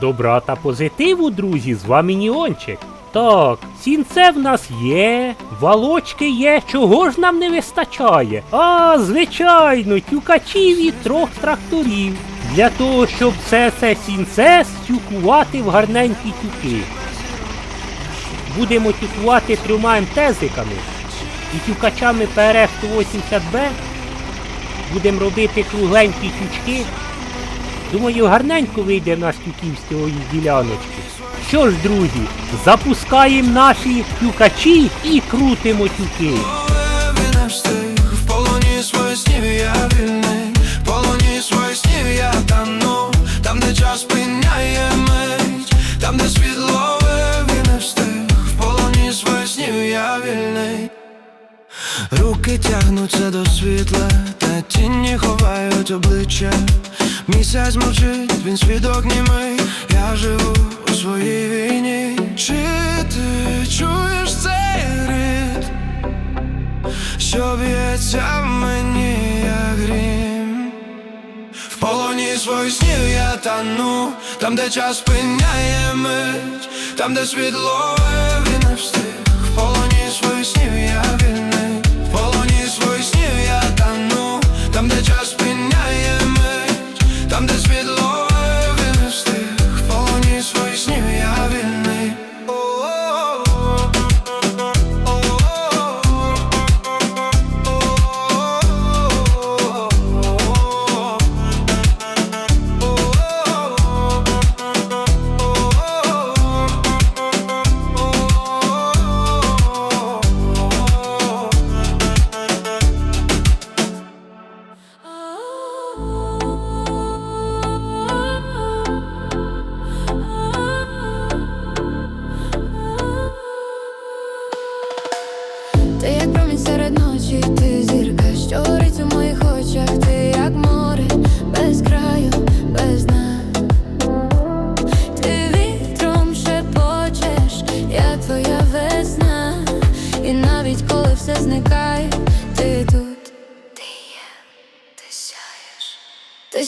Добра та позитиву, друзі, з вами Ніончик. Так, сінце в нас є, валочки є, чого ж нам не вистачає? А, звичайно, тюкачів і трьох тракторів. Для того, щоб все це сінце стюкувати в гарненькі тюки. Будемо тюкувати трьома МТЗиками і тюкачами ПРФ 180Б. Будемо робити кругленькі тючки. Думаю, гарненько вийде в нас тюків з цієї діляночки. Що ж, друзі, запускаємо наші тюкачі і крутимо тюки. Я вільний, тану, там, де час спиняє мить, там, де світло він не встиг, в полоні своїх снів я вільний. Руки тягнуться до світла, та тіні ховають обличчя. Місяць мовчить, він свідок німий, я живу у своїй війні. Чи ти чуєш цей ритм? що б'ється в мені, як грім. В полоні своїх снів я тану, там, де час спиняє мить, там, де світло він не встиг.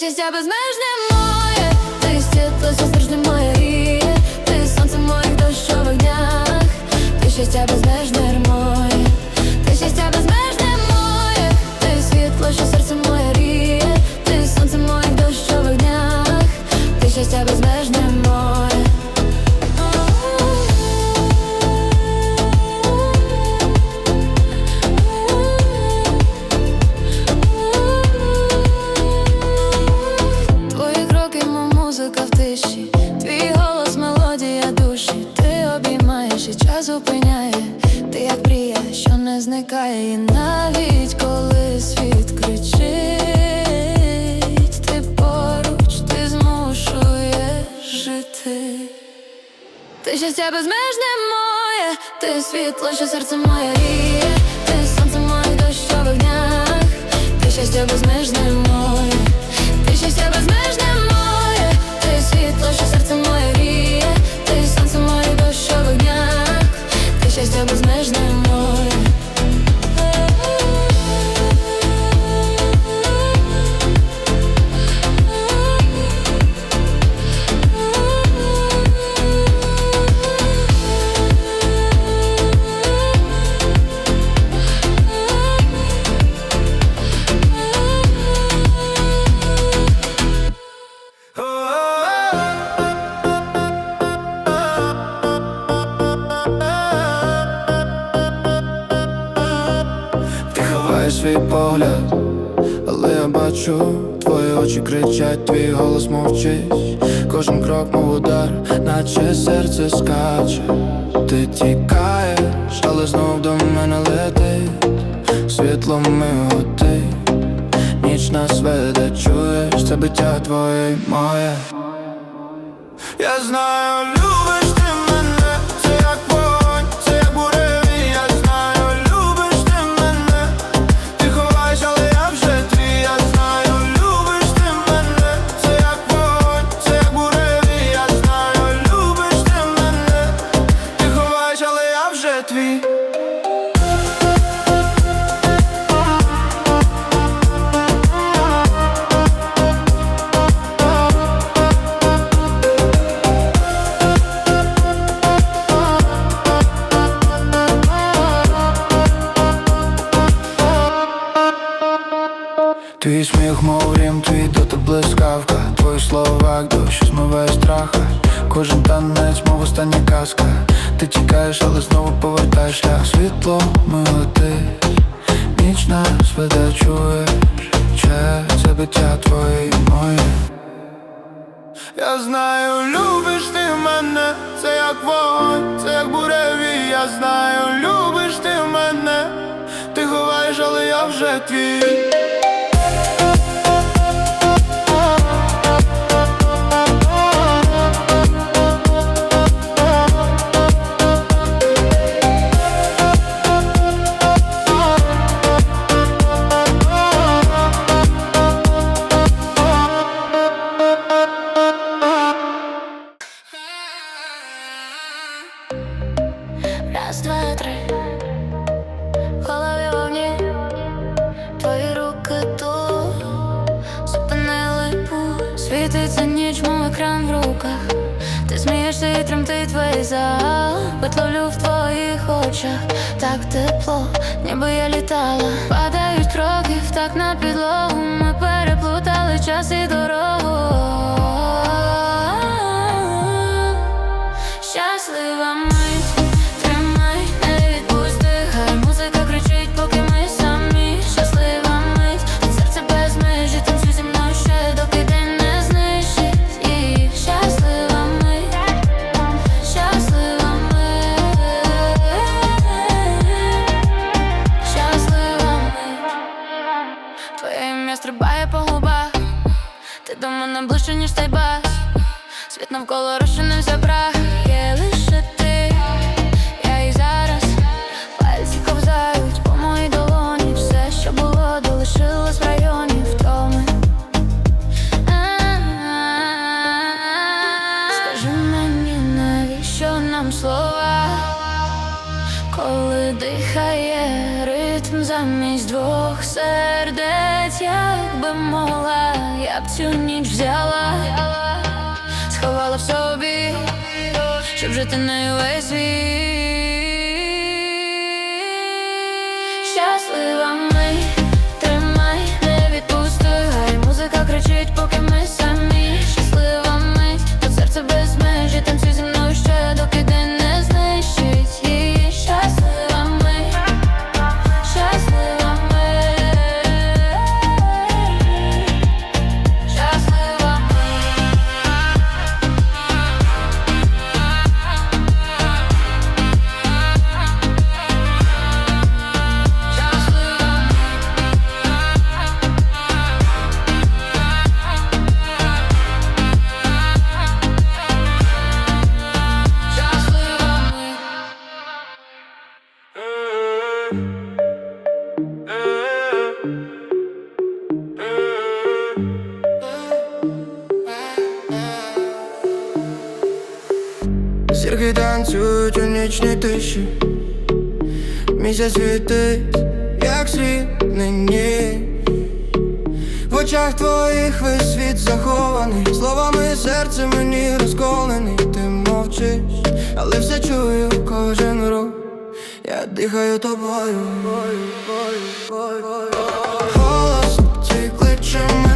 Щастя безмежне моє, ти світло, завжди моє ти сонце моїх дощових днях, ти щастя безмежне моє, ти щастя безмежне моє, ти світло, що серце моє ріє, ти сонце моїх дощових днях, ти щастя безмежне моє. Щастя безмежне моє, ти світло, що серце моє ріє, ти сонце моє дощових днях, ти щастя безмежне моє, ти щастя безмежне моє, ти світло, що серце моє ріє, ти сонце моє дощових днях, ти щастя безмежне моє. Ховаєш свій погляд, але я бачу, твої очі кричать, твій голос мовчить, кожен крок, мов удар, наче серце скаче. Ти тікаєш, але знов до мене летить, світло миготить, ніч нас веде, чуєш, це биття твоє моє. Я знаю, ми летить, ніч нас веде, чуєш? Че це биття твоє і моє. Я знаю, любиш ти мене, це як вогонь, це як буревій, я знаю, любиш ти мене, ти ховаєш, але я вже твій. Світиться ніч, мов екран в руках. Ти смієшся і тремтить твій зал Петлолю в твоїх очах. Так тепло, ніби я літала. Падають кроки так на підлогу. Ми переплутали час і дорогу Навколо розчинився Є лише ти, я і зараз Пальці ковзають по моїй долоні. Все, що було, долишилось в районі втоми. Скажи мені, навіщо нам слова? Коли дихає ритм замість двох сердець, як би могла, я б цю ніч взяла, сховала в собі, щоб жити нею весь світ. Нічній тиші, місяць світить, як срібний ніч В очах твоїх весь світ захований, словами серце мені розколений, ти мовчиш, але все чую кожен рух, я дихаю тобою. Голос твій кличе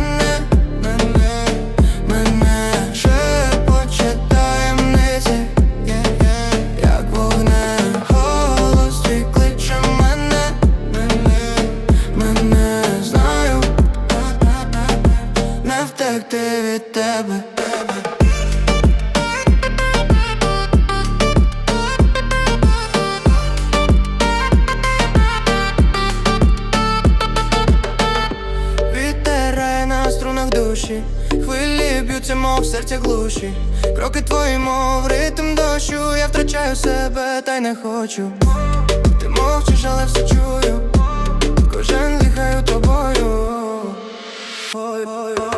серця глуші. Кроки твої, мов ритм дощу, я втрачаю себе, та й не хочу. Ти мовчиш, але все чую. Кожен дихаю тобою. Голос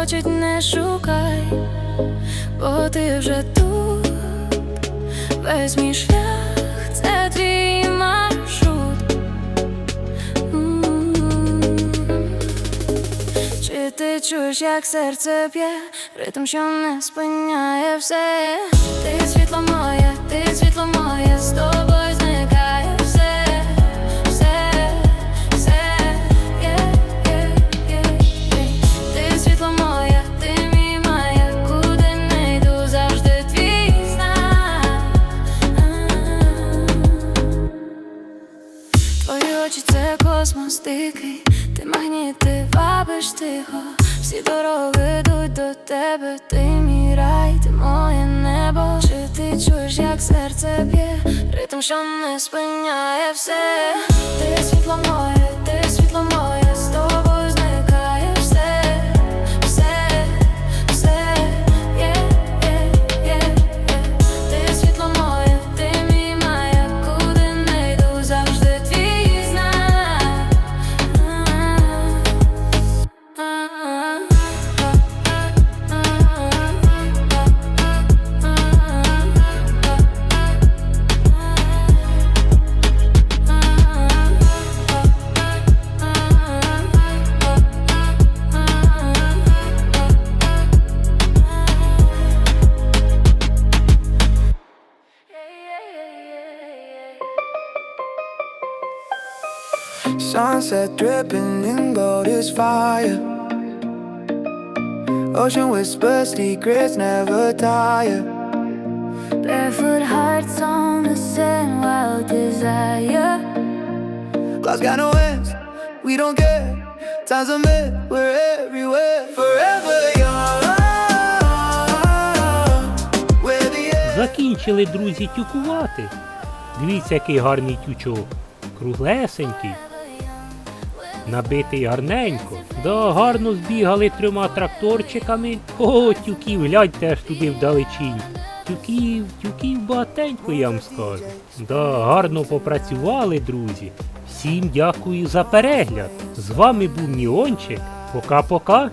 точить, не шукай, бо ти вже тут, весь мій шлях, це твій маршрут. М. Чи ти чуєш, як серце п'є, ритм, що не спиняє все? Ти світло моє, ти світло моє, з тебе, ти мій рай, ти моє небо. Чи ти чуєш, як серце б'є, ритм, що не спиняє все, ти світло моє, ти світло моє, Sunset dripping in gold is fire. Ocean whispers, secrets never tire. Barefoot hearts on the sand, wild desire. Clouds got no ends, we don't care. Time's a myth, we're everywhere. Forever young. Закінчили друзі тюкувати. Дивіться, який гарний тючок. Круглесенький, набитий гарненько. Да, гарно збігали трьома тракторчиками. О, тюків, гляньте аж туди вдалечінь. Тюків, тюків багатенько, я вам скажу. Да, гарно попрацювали, друзі. Всім дякую за перегляд. З вами був Ніончик. Пока-пока.